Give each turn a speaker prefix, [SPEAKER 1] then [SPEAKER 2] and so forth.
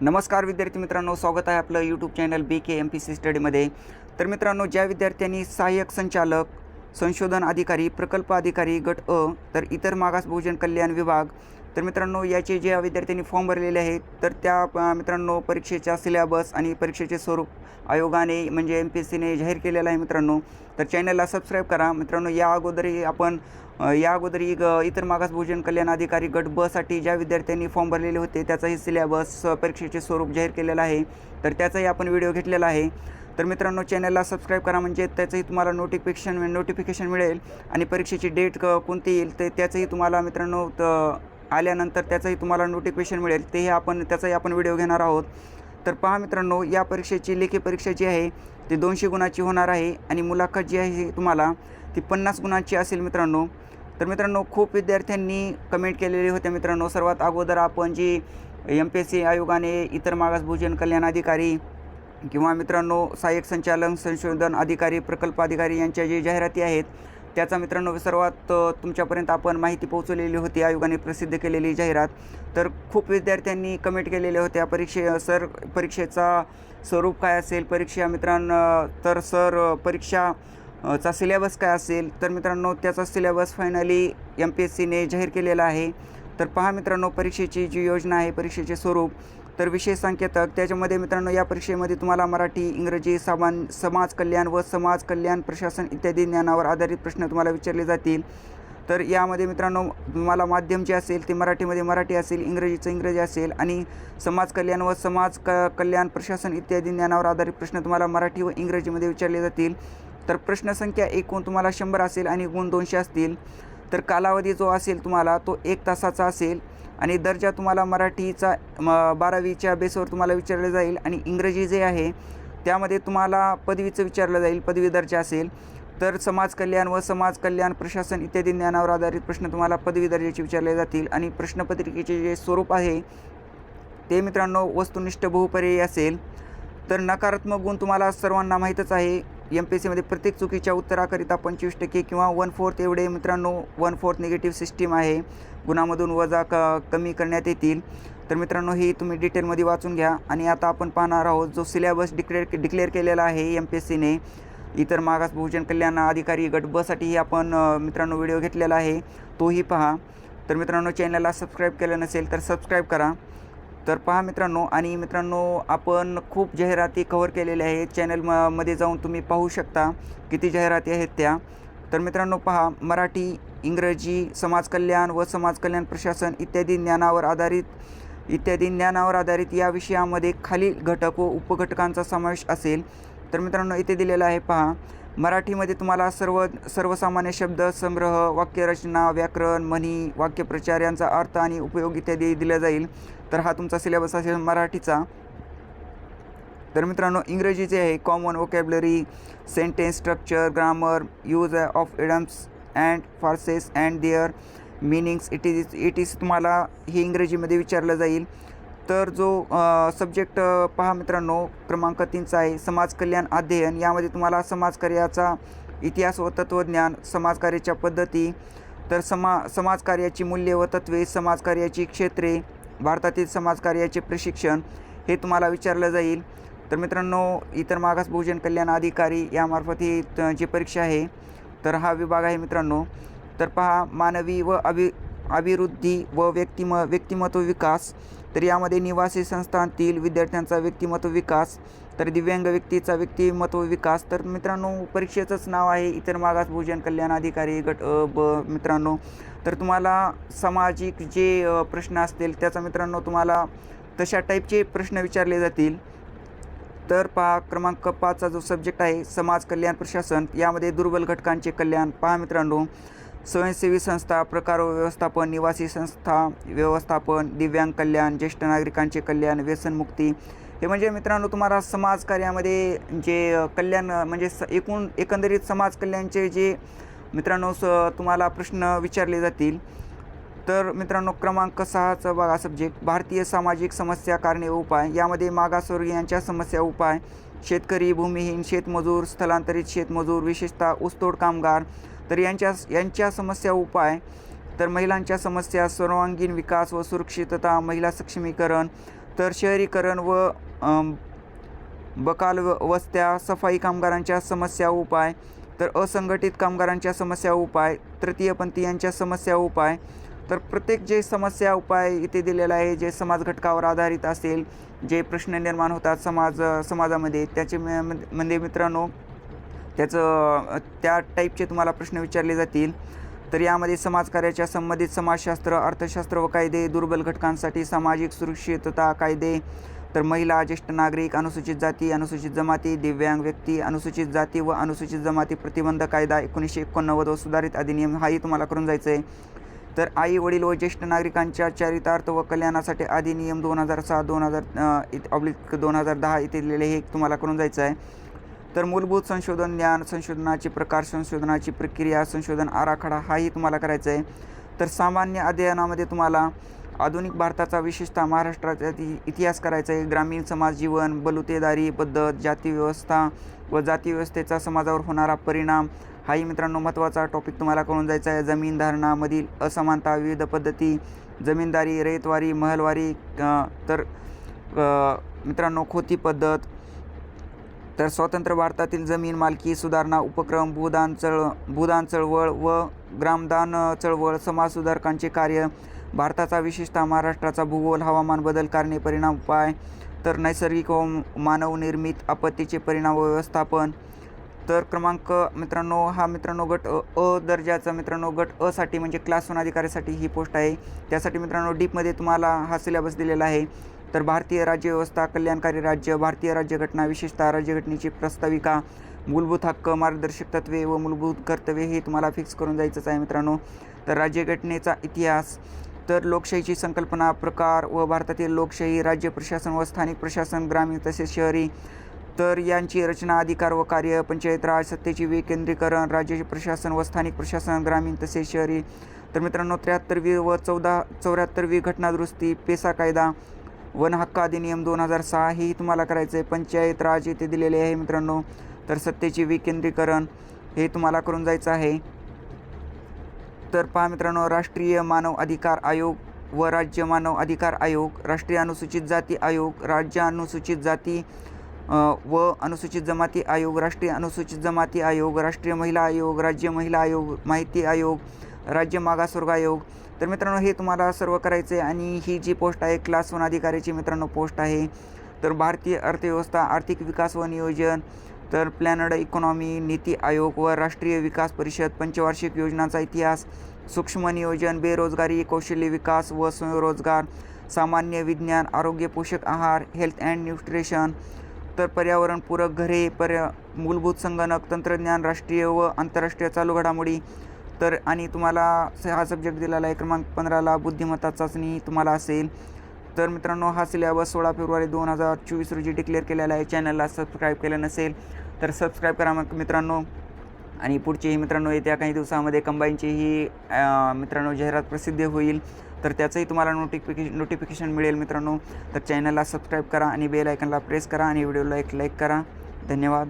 [SPEAKER 1] नमस्कार विद्यार्थी मित्रांनो स्वागत आहे आपलं YouTube channel B K M P C स्टडीमध्ये तर मित्रांनो ज्या विद्यार्थ्यांनी सहाय्यक संचालक संशोधन अधिकारी प्रकल्प अधिकारी गट अ तर इतर मागास बहुजन कल्याण विभाग तर मित्रांनो याचे ज्या विद्यार्थ्यांनी फॉर्म भरलेले आहेत तर त्या मित्रांनो परीक्षेच्या सिलेबस आणि परीक्षेचे स्वरूप आयोगाने म्हणजे एम पी एस सीने जाहीर केलेलं आहे मित्रांनो. तर चॅनलला सबस्क्राईब करा. मित्रांनो या अगोदरही आपण या अगोदरही ग इतर मागास भोजन कल्याण अधिकारी गट बसाठी ज्या विद्यार्थ्यांनी फॉर्म भरलेले होते त्याचाही सिलेबस परीक्षेचे स्वरूप जाहीर केलेलं आहे. तर त्याचाही आपण व्हिडिओ घेतलेला आहे. तर मित्रांनो चॅनलला सबस्क्राईब करा म्हणजे त्याचंही तुम्हाला नोटिफिकेशन नोटिफिकेशन मिळेल. आणि परीक्षेची डेट कोणती येईल ते त्याचंही तुम्हाला मित्रांनो आल्यानंतर त्याचंही तुम्हाला नोटिफिकेशन मिळेल. तेही आपण त्याचाही आपण व्हिडिओ घेणार आहोत. तर पहा मित्रांनो या परीक्षेची लेखी परीक्षा जी आहे ती दोनशे गुणाची होणार आहे आणि मुलाखत जी आहे तुम्हाला ती पन्नास गुणांची असेल मित्रांनो. तर मित्रांनो खूप विद्यार्थ्यांनी कमेंट केलेले होते मित्रांनो. सर्वात अगोदर आपण जी एम पी एस सी आयोगाने इतर मागास भोजन कल्याण अधिकारी किंवा मित्रांनो सहाय्यक संचालक संशोधन अधिकारी प्रकल्प अधिकारी यांच्या जे जाहिराती आहेत त्याचा मित्रांनो सर्वात तुमच्यापर्यंत आपण माहिती पोहोचवलेली होती आयोगाने प्रसिद्ध केलेली जाहिरात. तर खूप विद्यार्थ्यांनी कमेंट केलेल्या होत्या परीक्षे सर परीक्षेचा स्वरूप काय असेल? परीक्षा मित्रांनो तर सर परीक्षा चा सिलेबस काय असेल? तर मित्रांनो त्याचा syllabus finally M P S सीने जाहीर केलेला आहे. तर पहा मित्रांनो परीक्षेची जी योजना आहे परीक्षेचे स्वरूप तर विशेष संकेतक. त्याच्यामध्ये मित्रांनो या परीक्षेमध्ये तुम्हाला मराठी इंग्रजी सामान समाज कल्याण व समाज कल्याण प्रशासन इत्यादी ज्ञानावर आधारित प्रश्न तुम्हाला विचारले जातील. तर यामध्ये मित्रांनो तुम्हाला माध्यम जे असेल ते मराठीमध्ये मराठी असेल इंग्रजीचं इंग्रजी असेल आणि समाज कल्याण व समाज क कल्याण प्रशासन इत्यादी ज्ञानावर आधारित प्रश्न तुम्हाला मराठी व इंग्रजीमध्ये विचारले जातील. तर प्रश्नसंख्या एकूण तुम्हाला शंभर असेल आणि गुण दोनशे असतील. तर कालावधी जो असेल तुम्हाला तो एक तासाचा असेल. आणि दर्जा तुम्हाला मराठीचा म बारावीच्या बेसवर तुम्हाला विचारलं जाईल आणि इंग्रजी जे आहे त्यामध्ये तुम्हाला पदवीचं विचारलं जाईल पदवी दर्जा असेल. तर समाज कल्याण व समाज कल्याण प्रशासन इत्यादी ज्ञानावर आधारित प्रश्न तुम्हाला पदवी दर्जाचे विचारले जातील आणि प्रश्नपत्रिकेचे जे स्वरूप आहे ते मित्रांनो वस्तुनिष्ठ बहुपर्यायी असेल. तर नकारात्मक गुण तुम्हाला सर्वांना माहीतच आहे. एम पी एस सीमध्ये प्रत्येक चुकीच्या उत्तराकरिता पंचवीस टक्के किंवा वन फोर्थ एवढे मित्रांनो वन फोर्थ निगेटिव्ह सिस्टीम आहे. गुणामधून वजा क कमी करण्यात येतील. तर मित्रांनो ही तुम्ही डिटेलमध्ये वाचून घ्या. आणि आता आपण पाहणार आहोत जो सिलेबस डिक्लेअर डिक्लेअर केलेला आहे एम पी एस सीने इतर मागास बहुजन कल्याण अधिकारी गट बसाठीही आपण मित्रांनो व्हिडिओ घेतलेला आहे. तोही पहा. तर मित्रांनो चॅनलला सबस्क्राईब केलं नसेल तर सबस्क्राईब करा. तर पहा मित्रांनो आणि मित्रांनो आपण खूप जाहिराती कव्हर केलेल्या आहेत. चॅनल म मध्ये जाऊन तुम्ही पाहू शकता किती जाहिराती आहेत त्या. तर मित्रांनो पहा मराठी इंग्रजी समाजकल्याण व समाजकल्याण प्रशासन इत्यादी ज्ञानावर आधारित इत्यादी ज्ञानावर आधारित या विषयामध्ये खालील घटक व उपघटकांचा समावेश असेल. तर मित्रांनो इथे दिलेलं आहे पहा मराठीमध्ये तुम्हाला सर्व सर्वसामान्य शब्द संग्रह वाक्यरचना व्याकरण म्हणी वाक्यप्रचार यांचा अर्थ आणि उपयोग इत्यादी दिला जाईल. तर हा तुमचा सिलेबस असेल मराठीचा. तर मित्रांनो इंग्रजी जे आहे. Common vocabulary sentence structure grammar use of idioms and phrases and their meanings it is it is तुम्हाला हे इंग्रजीमध्ये विचारलं जाईल. तर जो सब्जेक्ट पहा मित्रांनो क्रमांक तीनचा आहे समाज कल्याण अध्ययन. यामध्ये तुम्हाला समाजकार्याचा इतिहास व तत्त्वज्ञान समाजकार्याच्या पद्धती तर समा समाजकार्याची मूल्ये व तत्त्वे समाजकार्याची क्षेत्रे भारतातील समाजकार्याचे प्रशिक्षण हे तुम्हाला विचारलं जाईल. तर मित्रांनो इतर मागास बहुजन कल्याण अधिकारी यामार्फत ही जी परीक्षा आहे तर हा विभाग आहे मित्रांनो. तर पहा मानवी व अभि अभिवृद्धी व व्यक्तिम व्यक्तिमत्व विकास तर यामध्ये निवासी संस्थांतील विद्यार्थ्यांचा व्यक्तिमत्व विकास तर दिव्यांग व्यक्तीचा व्यक्तिमत्व विकास. तर मित्रांनो परीक्षेचंच नाव आहे. इतर मागास भोजन कल्याण अधिकारी गट ब मित्रांनो. तर तुम्हाला सामाजिक जे प्रश्न असतील त्याचा मित्रांनो तुम्हाला तशा टाईपचे प्रश्न विचारले जातील. तर पहा क्रमांक पाचचा जो सब्जेक्ट आहे समाज कल्याण प्रशासन. यामध्ये दुर्बल घटकांचे कल्याण. पहा मित्रांनो स्वयंसेवी संस्था प्रकार व व्यवस्थापन निवासी संस्था व्यवस्थापन दिव्यांग कल्याण ज्येष्ठ नागरिकांचे कल्याण व्यसनमुक्ती हे म्हणजे मित्रांनो तुम्हाला समाज कार्यामध्ये जे कल्याण म्हणजे स एकूण एकंदरीत समाज कल्याणचे जे मित्रांनो स तुम्हाला प्रश्न विचारले जातील. तर मित्रांनो क्रमांक सहाचा बघा सब्जेक्ट भारतीय सामाजिक समस्या कारणे उपाय. यामध्ये मागासवर्गीयांच्या समस्या उपाय. शेतकरी भूमिहीन शेतमजूर स्थलांतरित शेतमजूर विशेषतः ऊसतोड कामगार तर यांच्या यांच्या समस्या उपाय तर महिलांच्या समस्या सर्वांगीण विकास व सुरक्षितता महिला सक्षमीकरण तर शहरीकरण व बकाल व- वस्त्या सफाई कामगारांच्या समस्या उपाय तर असंघटित कामगारांच्या समस्या उपाय तृतीयपंथी यांच्या समस्या उपाय तर प्रत्येक जे समस्या उपाय इथे दिलेला आहे जे समाज घटकावर आधारित असेल जे प्रश्न निर्माण होतात समाज समाजामध्ये त्याचे म- म्हणजे मित्रांनो त्याचं त्या टाईपचे तुम्हाला प्रश्न विचारले जातील. तर यामध्ये समाजकार्याच्या संबंधित समाजशास्त्र अर्थशास्त्र व कायदे दुर्बल घटकांसाठी सामाजिक सुरक्षितता कायदे. तर महिला ज्येष्ठ नागरिक अनुसूचित जाती अनुसूचित जमाती दिव्यांग व्यक्ती अनुसूचित जाती व अनुसूचित जमाती प्रतिबंध कायदा एकोणीसशे एकोणनव्वद व सुधारित अधिनियम हाही तुम्हाला करून जायचं आहे तर आई वडील व ज्येष्ठ नागरिकांच्या चरितार्थ व कल्याणासाठी अधिनियम दोन हजार सहा दोन हजार ऑब्लिक दोन हजार दहा इथे दिलेले हे तुम्हाला करून जायचं आहे तर मूलभूत संशोधन ज्ञान संशोधनाचे प्रकार संशोधनाची प्रक्रिया संशोधन आराखडा हाही तुम्हाला करायचा आहे. तर सामान्य अध्ययनामध्ये तुम्हाला आधुनिक भारताचा विशेषतः महाराष्ट्राचा इतिहास करायचा आहे. ग्रामीण समाज जीवन बलुतेदारी पद्धत जातीव्यवस्था व जातीव्यवस्थेचा समाजावर होणारा परिणाम हाही मित्रांनो महत्त्वाचा टॉपिक तुम्हाला कळून जायचा आहे. जमीन धारणामधील असमानता विविध पद्धती जमीनदारी रयतवारी महलवारी तर मित्रांनो खोती पद्धत तर स्वतंत्र भारतातील जमीन मालकी सुधारणा उपक्रम भूदान चळ भूदान चळवळ व ग्रामदान चळवळ समाजसुधारकांचे कार्य भारताचा विशेषतः महाराष्ट्राचा भूगोल हवामान बदल कारणे परिणाम उपाय तर नैसर्गिक व मानवनिर्मित आपत्तीचे परिणाम व्यवस्थापन. तर क्रमांक मित्रांनो हा मित्रांनो गट अ दर्जाचा मित्रांनो गट अ साठी म्हणजे क्लास वन अधिकाऱ्यासाठी ही पोस्ट आहे. त्यासाठी मित्रांनो डीपमध्ये तुम्हाला हा सिलेबस दिलेला आहे. तर भारतीय राज्यव्यवस्था कल्याणकारी राज्य भारतीय राज्यघटना विशेषतः राज्यघटनेची प्रस्ताविका मूलभूत हक्क मार्गदर्शक तत्वे व मूलभूत कर्तव्ये हे तुम्हाला फिक्स करून जायचंच आहे मित्रांनो. तर राज्यघटनेचा इतिहास तर लोकशाहीची संकल्पना प्रकार व भारतातील लोकशाही राज्य प्रशासन व स्थानिक प्रशासन ग्रामीण तसेच शहरी तर यांची रचना अधिकार व कार्य पंचायत राज सत्तेची विकेंद्रीकरण राज्य प्रशासन व स्थानिक प्रशासन ग्रामीण तसेच शहरी. तर मित्रांनो त्र्याहत्तरवी व चौदा चौऱ्याहत्तरवी घटनादुरुस्ती पेसा कायदा वन हक्क अधिनियम दोन हजार सहा हेही तुम्हाला करायचं आहे पंचायत राज येथे दिलेले आहे मित्रांनो. तर सत्तेचे विकेंद्रीकरण हे तुम्हाला करून जायचं आहे. तर पहा मित्रांनो राष्ट्रीय मानव अधिकार आयोग व राज्य मानव अधिकार आयोग राष्ट्रीय अनुसूचित जाती आयोग राज्य अनुसूचित जाती व अनुसूचित जमाती आयोग राष्ट्रीय अनुसूचित जमाती आयोग राष्ट्रीय महिला आयोग राज्य महिला आयोग माहिती आयोग राज्य मागासवर्ग आयोग तर मित्रांनो हे तुम्हाला सर्व करायचं आहे आणि ही जी पोस्ट आहे क्लास वन अधिकाऱ्याची मित्रांनो पोस्ट आहे. तर भारतीय अर्थव्यवस्था आर्थिक विकास व नियोजन तर प्लॅनड इकॉनॉमी नीती आयोग व राष्ट्रीय विकास परिषद पंचवार्षिक योजनांचा इतिहास सूक्ष्म नियोजन बेरोजगारी कौशल्य विकास व स्वयंरोजगार सामान्य विज्ञान आरोग्य पोषक आहार हेल्थ अँड न्यूट्रिशन तर पर्यावरणपूरक घरे पर्या मूलभूत संगणक तंत्रज्ञान राष्ट्रीय व आंतरराष्ट्रीय चालू घडामोडी तर आणि तुम्हाला हा सब्जेक्ट दिलेला आहे क्रमांक पंधराला बुद्धिमत्ता चाचणी तुम्हाला असेल. तर मित्रांनो हा सिलेबस सोळा फेब्रुवारी दोन हजार चोवीस रोजी डिक्लेअर केलेला आहे. चॅनलला सबस्क्राईब केलं नसेल तर सबस्क्राईब करा मग मित्रांनो. आणि पुढचेही मित्रांनो येत्या काही दिवसामध्ये कंबाईनचीही मित्रांनो जाहिरात प्रसिद्ध होईल. तर त्याचंही तुम्हाला नोटिफिके नोटिफिकेशन मिळेल मित्रांनो. तर चॅनलला सबस्क्राईब करा आणि बेल आयकनला प्रेस करा आणि व्हिडिओला एक लाईक करा. धन्यवाद.